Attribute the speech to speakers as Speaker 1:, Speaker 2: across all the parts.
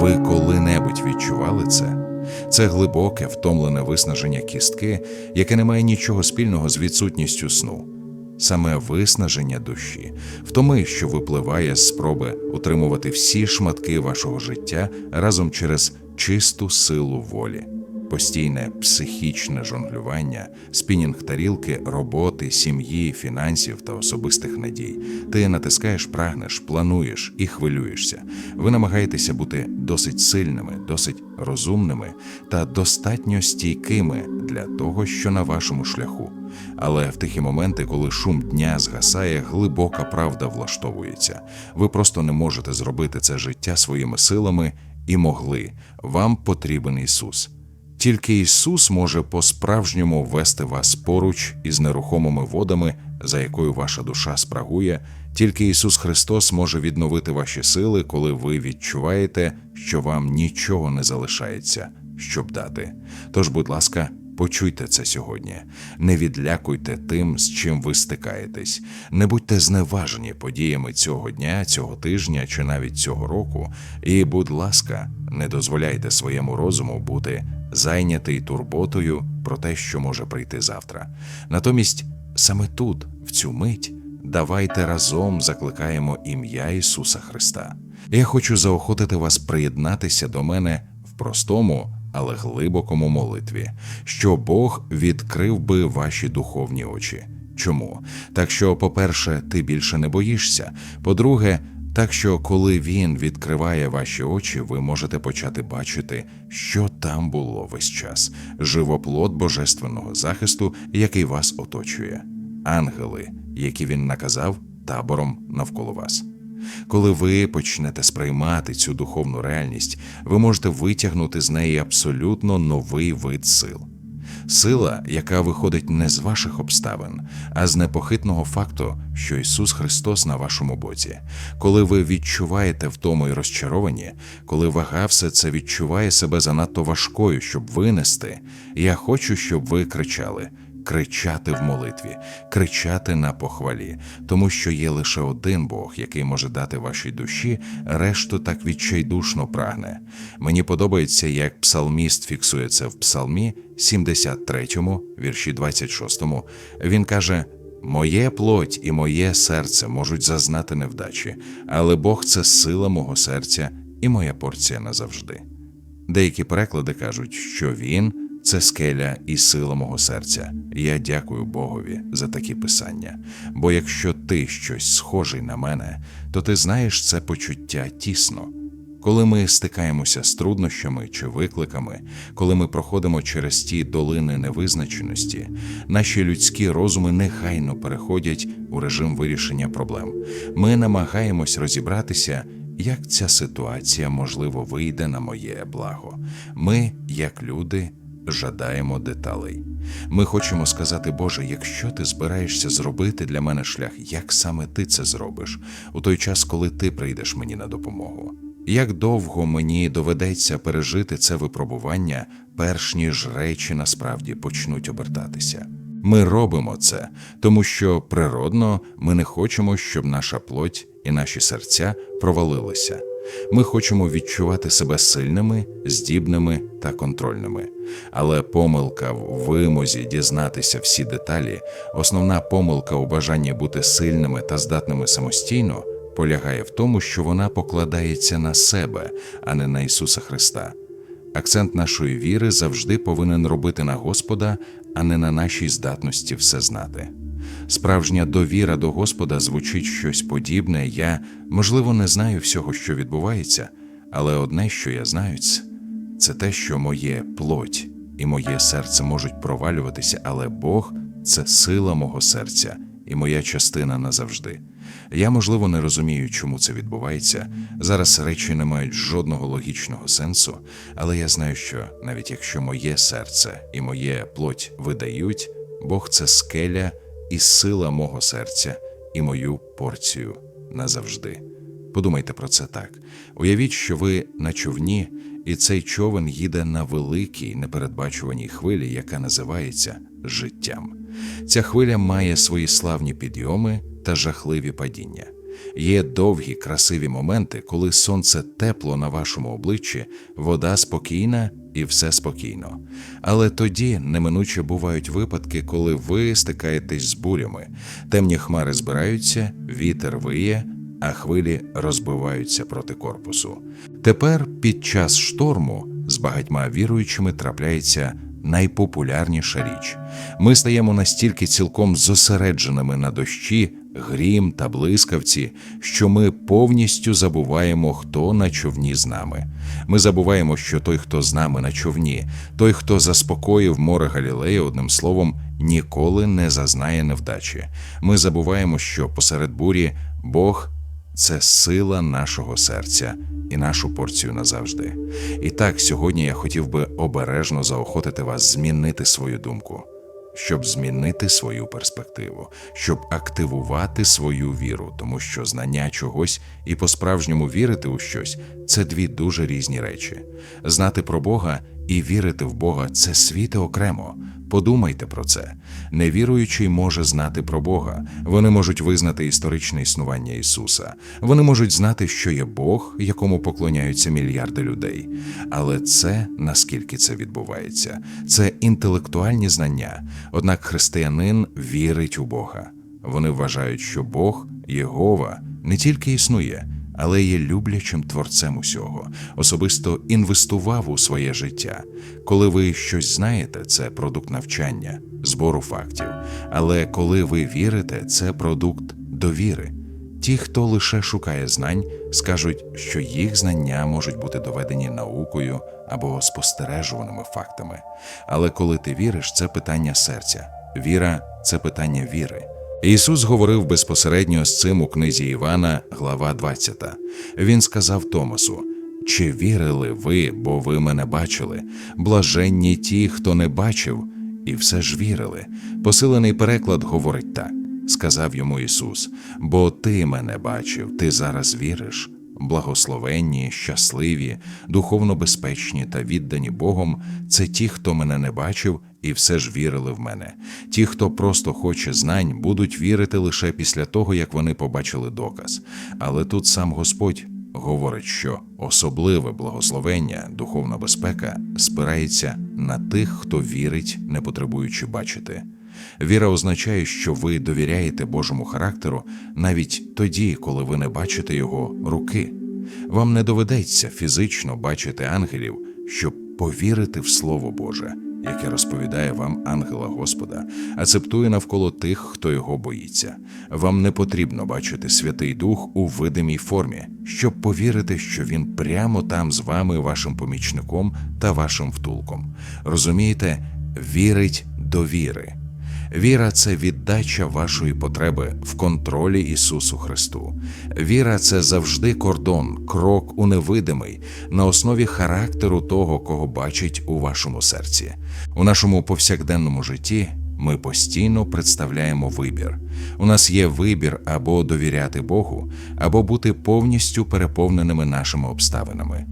Speaker 1: Ви коли-небудь відчували це? Це глибоке, втомлене виснаження кістки, яке не має нічого спільного з відсутністю сну. Саме виснаження душі, втоми, що випливає з спроби утримувати всі шматки вашого життя разом через чисту силу волі, постійне психічне жонглювання, спінінг тарілки, роботи, сім'ї, фінансів та особистих надій. Ти натискаєш, прагнеш, плануєш і хвилюєшся. Ви намагаєтеся бути досить сильними, досить розумними та достатньо стійкими для того, що на вашому шляху. Але в тихі моменти, коли шум дня згасає, глибока правда влаштовується. Ви просто не можете зробити це життя своїми силами і могли. Вам потрібен Ісус. Тільки Ісус може по-справжньому вести вас поруч із нерухомими водами, за якою ваша душа спрагує. Тільки Ісус Христос може відновити ваші сили, коли ви відчуваєте, що вам нічого не залишається, щоб дати. Тож, будь ласка, Почуйте це сьогодні. Не відлякуйте тим, з чим ви стикаєтесь. Не будьте зневажені подіями цього дня, цього тижня чи навіть цього року. І, будь ласка, не дозволяйте своєму розуму бути зайнятий турботою про те, що може прийти завтра. Натомість, саме тут, в цю мить, давайте разом закликаємо ім'я Ісуса Христа. Я хочу заохотити вас приєднатися до мене в простому але глибокому молитві, що Бог відкрив би ваші духовні очі. Чому? Так що, по-перше, ти більше не боїшся. По-друге, так що, коли він відкриває ваші очі, ви можете почати бачити, що там було весь час живоплод божественного захисту, який вас оточує, ангели, які він наказав табором навколо вас. Коли ви почнете сприймати цю духовну реальність, ви можете витягнути з неї абсолютно новий вид сил. Сила, яка виходить не з ваших обставин, а з непохитного факту, що Ісус Христос на вашому боці. Коли ви відчуваєте втому і розчаровані, коли вага все це відчуває себе занадто важкою, щоб винести, я хочу, щоб ви кричали кричати в молитві, кричати на похвалі, тому що є лише один Бог, який може дати вашій душі, решту так відчайдушно прагне. Мені подобається, як псалміст фіксує це в псалмі 73, вірші 26. Він каже. Моє плоть і моє серце можуть зазнати невдачі, але Бог це сила мого серця і моя порція назавжди. Деякі переклади кажуть, що Він це скеля і сила мого серця. Я дякую Богові за такі писання. Бо якщо ти щось схожий на мене, то ти знаєш це почуття тісно. Коли ми стикаємося з труднощами чи викликами, коли ми проходимо через ті долини невизначеності, наші людські розуми нехайно переходять у режим вирішення проблем. Ми намагаємось розібратися, як ця ситуація можливо вийде на моє благо. Ми, як люди, жадаємо деталей. Ми хочемо сказати, Боже, якщо ти збираєшся зробити для мене шлях, як саме ти це зробиш у той час, коли ти прийдеш мені на допомогу? Як довго мені доведеться пережити це випробування, перш ніж речі насправді почнуть обертатися? Ми робимо це, тому що природно ми не хочемо, щоб наша плоть і наші серця провалилися. Ми хочемо відчувати себе сильними, здібними та контрольними. Але помилка в вимозі дізнатися всі деталі, основна помилка у бажанні бути сильними та здатними самостійно, полягає в тому, що вона покладається на себе, а не на Ісуса Христа. Акцент нашої віри завжди повинен робити на Господа, а не на нашій здатності все знати. Справжня довіра до Господа звучить щось подібне. Я, можливо, не знаю всього, що відбувається, але одне, що я знаю, це те, що моє плоть і моє серце можуть провалюватися, але Бог це сила мого серця і моя частина назавжди. Я, можливо, не розумію, чому це відбувається. Зараз речі не мають жодного логічного сенсу, але я знаю, що навіть якщо моє серце і моє плоть видають, Бог це скеля і сила мого серця, і мою порцію назавжди. Подумайте про це так. Уявіть, що ви на човні, і цей човен їде на великій непередбачуваній хвилі, яка називається життям. Ця хвиля має свої славні підйоми та жахливі падіння. Є довгі красиві моменти, коли сонце тепло на вашому обличчі, вода спокійна і все спокійно. Але тоді неминуче бувають випадки, коли ви стикаєтесь з бурями, темні хмари збираються, вітер виє, а хвилі розбиваються проти корпусу. Тепер під час шторму з багатьма віруючими трапляється найпопулярніша річ. Ми стаємо настільки цілком зосередженими на дощі, грім та блискавці, що ми повністю забуваємо, хто на човні з нами. Ми забуваємо, що той, хто з нами на човні, той, хто заспокоїв море Галілея, одним словом, ніколи не зазнає невдачі. Ми забуваємо, що посеред бурі Бог це сила нашого серця і нашу порцію назавжди. І так, сьогодні я хотів би обережно заохотити вас змінити свою думку, щоб змінити свою перспективу, щоб активувати свою віру, тому що знання чогось і по-справжньому вірити у щось це дві дуже різні речі. Знати про Бога і вірити в Бога це світи окремо. Подумайте про це. Невіруючий може знати про Бога. Вони можуть визнати історичне існування Ісуса. Вони можуть знати, що є Бог, якому поклоняються мільярди людей. Але це наскільки це відбувається, це інтелектуальні знання. Однак християнин вірить у Бога. Вони вважають, що Бог, Єгова, не тільки існує але є люблячим творцем усього, особисто інвестував у своє життя. Коли ви щось знаєте, це продукт навчання, збору фактів. Але коли ви вірите, це продукт довіри. Ті, хто лише шукає знань, скажуть, що їх знання можуть бути доведені наукою або спостережуваними фактами. Але коли ти віриш, це питання серця. Віра це питання віри. Ісус говорив безпосередньо з цим у книзі Івана, глава 20. Він сказав Томасу: Чи вірили ви, бо ви мене бачили? Блаженні ті, хто не бачив, і все ж вірили. Посилений переклад говорить так: сказав йому Ісус: Бо ти мене бачив, ти зараз віриш благословенні, щасливі, духовно безпечні та віддані Богом це ті, хто мене не бачив і все ж вірили в мене. Ті, хто просто хоче знань, будуть вірити лише після того, як вони побачили доказ. Але тут сам Господь. Говорить, що особливе благословення, духовна безпека спирається на тих, хто вірить, не потребуючи бачити. Віра означає, що ви довіряєте Божому характеру навіть тоді, коли ви не бачите його руки. Вам не доведеться фізично бачити ангелів, щоб повірити в Слово Боже, яке розповідає вам ангела Господа, ацептує навколо тих, хто його боїться. Вам не потрібно бачити Святий Дух у видимій формі, щоб повірити, що він прямо там з вами, вашим помічником та вашим втулком. Розумієте, вірить до віри. Віра це віддача вашої потреби в контролі Ісусу Христу. Віра це завжди кордон, крок у невидимий, на основі характеру того, кого бачить у вашому серці. У нашому повсякденному житті ми постійно представляємо вибір. У нас є вибір або довіряти Богу, або бути повністю переповненими нашими обставинами.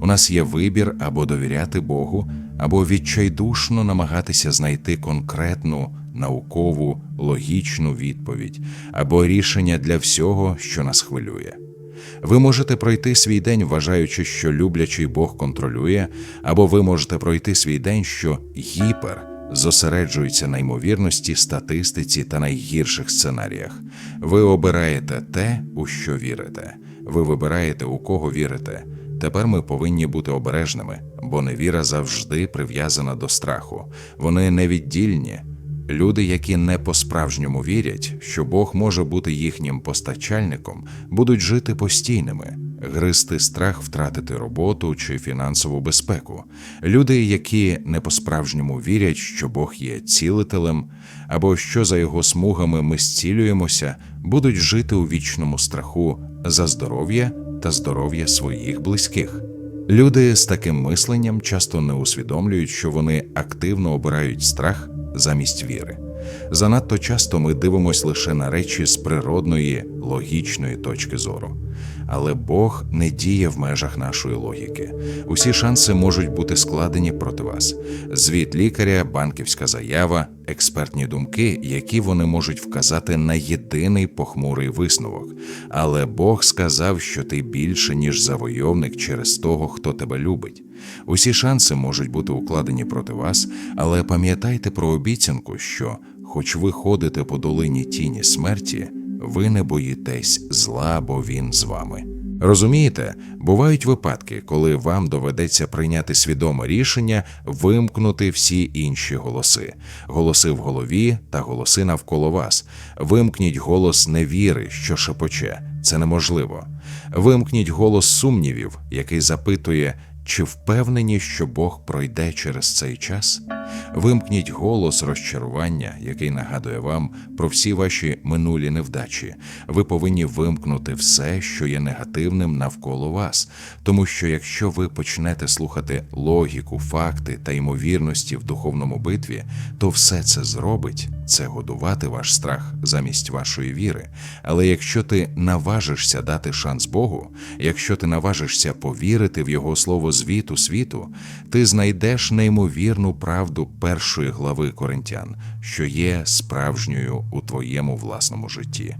Speaker 1: У нас є вибір або довіряти Богу, або відчайдушно намагатися знайти конкретну наукову, логічну відповідь або рішення для всього, що нас хвилює. Ви можете пройти свій день, вважаючи, що люблячий Бог контролює, або ви можете пройти свій день, що гіпер зосереджується на ймовірності, статистиці та найгірших сценаріях. Ви обираєте те, у що вірите. Ви вибираєте, у кого вірите. Тепер ми повинні бути обережними, бо невіра завжди прив'язана до страху. Вони невіддільні. Люди, які не по-справжньому вірять, що Бог може бути їхнім постачальником, будуть жити постійними, гризти страх втратити роботу чи фінансову безпеку. Люди, які не по-справжньому вірять, що Бог є цілителем, або що за його смугами ми зцілюємося, будуть жити у вічному страху за здоров'я та здоров'я своїх близьких. Люди з таким мисленням часто не усвідомлюють, що вони активно обирають страх замість віри. Занадто часто ми дивимося лише на речі з природної, логічної точки зору. Але Бог не діє в межах нашої логіки. Усі шанси можуть бути складені проти вас. Звіт лікаря, банківська заява, експертні думки, які вони можуть вказати на єдиний похмурий висновок. Але Бог сказав, що ти більше, ніж завойовник через того, хто тебе любить. Усі шанси можуть бути укладені проти вас, але пам'ятайте про обіцянку, що, хоч ви ходите по долині тіні смерті, ви не боїтесь зла, бо він з вами. Розумієте, бувають випадки, коли вам доведеться прийняти свідоме рішення вимкнути всі інші голоси, голоси в голові та голоси навколо вас. Вимкніть голос невіри, що шепоче. Це неможливо. Вимкніть голос сумнівів, який запитує, чи впевнені, що Бог пройде через цей час? Вимкніть голос розчарування, який нагадує вам про всі ваші минулі невдачі. Ви повинні вимкнути все, що є негативним навколо вас. Тому що якщо ви почнете слухати логіку, факти та ймовірності в духовному битві, то все це зробить це годувати ваш страх замість вашої віри. Але якщо ти наважишся дати шанс Богу, якщо ти наважишся повірити в Його слово звіту світу, ти знайдеш неймовірну правду першої глави Коринтян, що є справжньою у твоєму власному житті.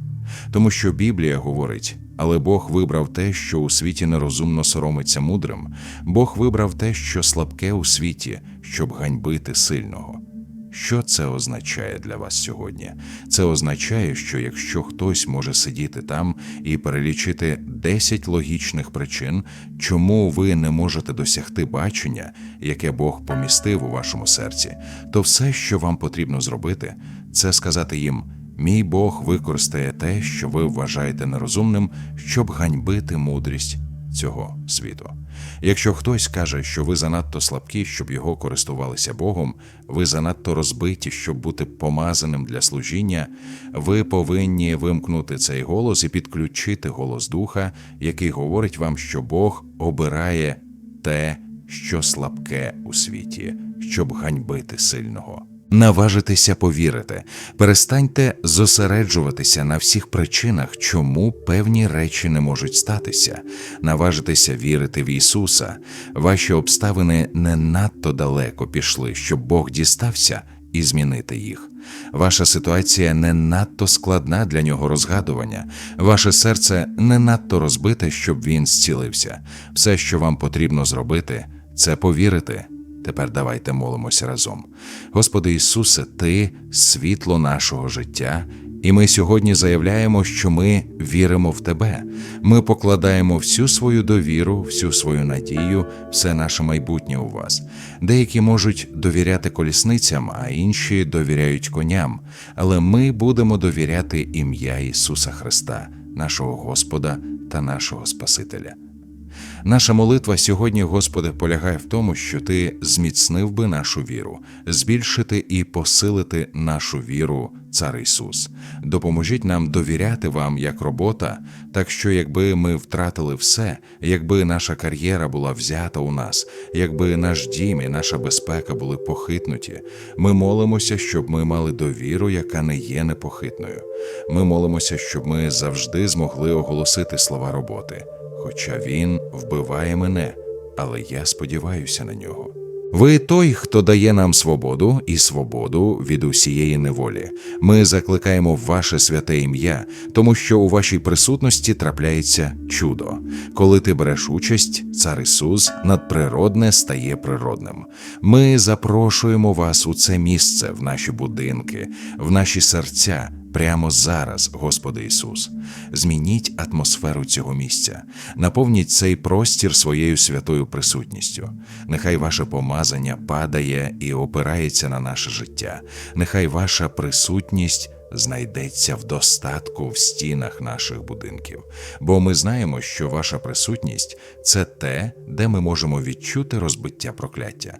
Speaker 1: Тому що Біблія говорить. Але Бог вибрав те, що у світі нерозумно соромиться мудрим. Бог вибрав те, що слабке у світі, щоб ганьбити сильного. Що це означає для вас сьогодні? Це означає, що якщо хтось може сидіти там і перелічити 10 логічних причин, чому ви не можете досягти бачення, яке Бог помістив у вашому серці, то все, що вам потрібно зробити, це сказати їм: Мій Бог використає те, що ви вважаєте нерозумним, щоб ганьбити мудрість цього світу. Якщо хтось каже, що ви занадто слабкі, щоб його користувалися Богом, ви занадто розбиті, щоб бути помазаним для служіння, ви повинні вимкнути цей голос і підключити голос Духа, який говорить вам, що Бог обирає те, що слабке у світі, щоб ганьбити сильного. Наважитися повірити, перестаньте зосереджуватися на всіх причинах, чому певні речі не можуть статися, наважитися вірити в Ісуса. Ваші обставини не надто далеко пішли, щоб Бог дістався і змінити їх. Ваша ситуація не надто складна для нього розгадування, ваше серце не надто розбите, щоб він зцілився. Все, що вам потрібно зробити, це повірити. Тепер давайте молимося разом. Господи Ісусе, Ти світло нашого життя, і ми сьогодні заявляємо, що ми віримо в Тебе. Ми покладаємо всю свою довіру, всю свою надію, все наше майбутнє у вас. Деякі можуть довіряти колісницям, а інші довіряють коням. Але ми будемо довіряти ім'я Ісуса Христа, нашого Господа та нашого Спасителя. Наша молитва сьогодні, Господи, полягає в тому, що Ти зміцнив би нашу віру, збільшити і посилити нашу віру, Цар Ісус. Допоможіть нам довіряти вам як робота, так що якби ми втратили все, якби наша кар'єра була взята у нас, якби наш дім і наша безпека були похитнуті, ми молимося, щоб ми мали довіру, яка не є непохитною. Ми молимося, щоб ми завжди змогли оголосити слова роботи. Хоча він вбиває мене, але я сподіваюся на нього. Ви той, хто дає нам свободу і свободу від усієї неволі. Ми закликаємо ваше святе ім'я, тому що у вашій присутності трапляється чудо. Коли ти береш участь, цар Ісус надприродне стає природним. Ми запрошуємо вас у це місце, в наші будинки, в наші серця. Прямо зараз, Господи Ісус, змініть атмосферу цього місця, наповніть цей простір своєю святою присутністю. Нехай ваше помазання падає і опирається на наше життя. Нехай ваша присутність знайдеться в достатку в стінах наших будинків. Бо ми знаємо, що ваша присутність це те, де ми можемо відчути розбиття прокляття.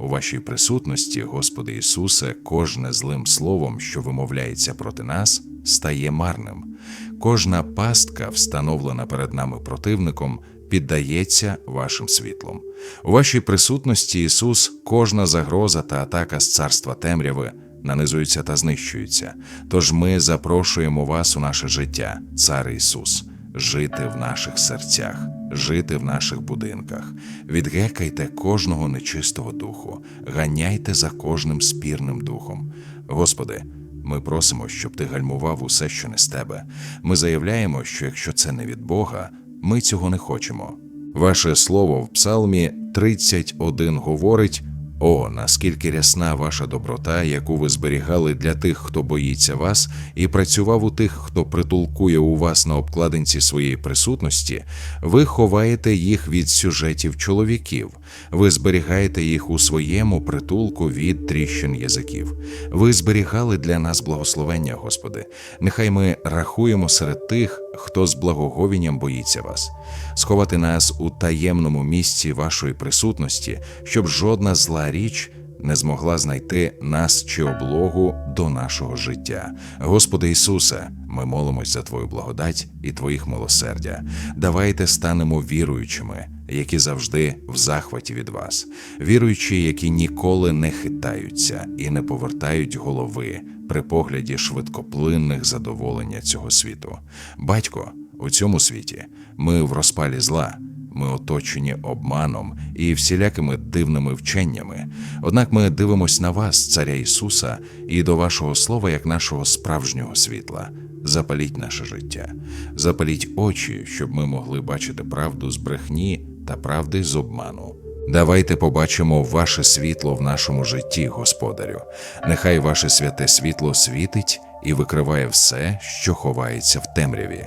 Speaker 1: У вашій присутності, Господи Ісусе, кожне злим словом, що вимовляється проти нас, стає марним. Кожна пастка, встановлена перед нами противником, піддається вашим світлом. У вашій присутності, Ісус, кожна загроза та атака з царства темряви нанизується та знищується. Тож ми запрошуємо вас у наше життя, Цар Ісус. жити в наших серцях, жити в наших будинках. Відгекайте кожного нечистого духу, ганяйте за кожним спірним духом. Господи, ми просимо, щоб ти гальмував усе, що не з тебе. Ми заявляємо, що якщо це не від Бога, ми цього не хочемо. Ваше слово в Псалмі 31 говорить: О, наскільки рясна ваша доброта, яку ви зберігали для тих, хто боїться вас, і працював у тих, хто притулкує у вас на обкладинці своєї присутності, ви ховаєте їх від сюжетів чоловіків, ви зберігаєте їх у своєму притулку від тріщин язиків. Ви зберігали для нас благословення, Господи. Нехай ми рахуємо серед тих, хто з благоговінням боїться вас, сховати нас у таємному місці вашої присутності, щоб жодна зла річ не змогла знайти нас чи облогу до нашого життя. Господи Ісусе, ми молимось за Твою благодать і Твоїх милосердя. Давайте станемо віруючими, які завжди в захваті від вас, віруючі, які ніколи не хитаються і не повертають голови при погляді швидкоплинних задоволення цього світу. Батько, у цьому світі ми в розпалі зла. Ми оточені обманом і всілякими дивними вченнями. Однак ми дивимось на вас, Царя Ісуса, і до вашого слова як нашого справжнього світла. Запаліть наше життя, запаліть очі, щоб ми могли бачити правду з брехні та правди з обману. Давайте побачимо ваше світло в нашому житті, Господарю. Нехай ваше святе світло світить і викриває все, що ховається в темряві.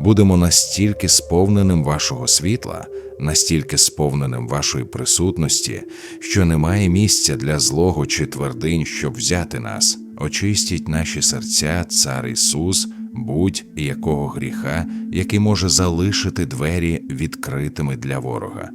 Speaker 1: Будемо настільки сповненим вашого світла, настільки сповненим вашої присутності, що немає місця для злого чи твердинь, щоб взяти нас. Очистіть наші серця, Цар Ісус, будь-якого гріха, який може залишити двері відкритими для ворога.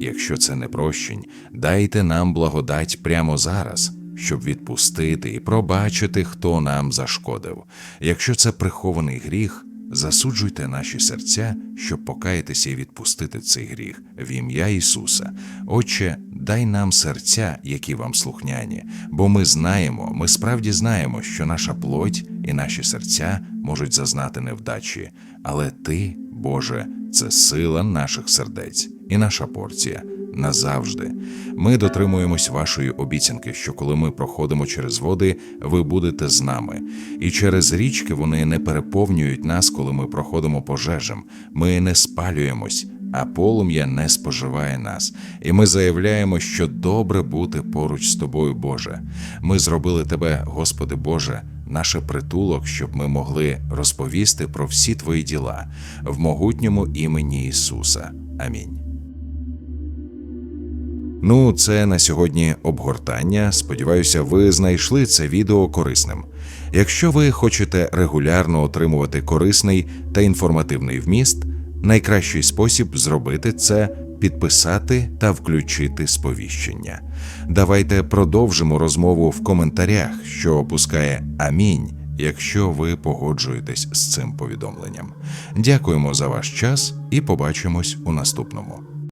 Speaker 1: Якщо це не прощень, дайте нам благодать прямо зараз, щоб відпустити і пробачити, хто нам зашкодив. Якщо це прихований гріх, засуджуйте наші серця, щоб покаятися і відпустити цей гріх в ім'я Ісуса. Отче, дай нам серця, які вам слухняні, бо ми знаємо, ми справді знаємо, що наша плоть і наші серця можуть зазнати невдачі, але Ти, Боже, це сила наших сердець і наша порція назавжди. Ми дотримуємось вашої обіцянки, що коли ми проходимо через води, ви будете з нами. І через річки вони не переповнюють нас, коли ми проходимо пожежам. Ми не спалюємось, а полум'я не споживає нас. І ми заявляємо, що добре бути поруч з тобою, Боже. Ми зробили тебе, Господи Боже. Наше притулок, щоб ми могли розповісти про всі твої діла в могутньому імені Ісуса. Амінь. Ну, це на сьогодні обгортання. Сподіваюся, ви знайшли це відео корисним. Якщо ви хочете регулярно отримувати корисний та інформативний вміст, найкращий спосіб зробити це підписати та включити сповіщення. Давайте продовжимо розмову в коментарях, що опускає Амінь. Якщо ви погоджуєтесь з цим повідомленням, дякуємо за ваш час і побачимось у наступному.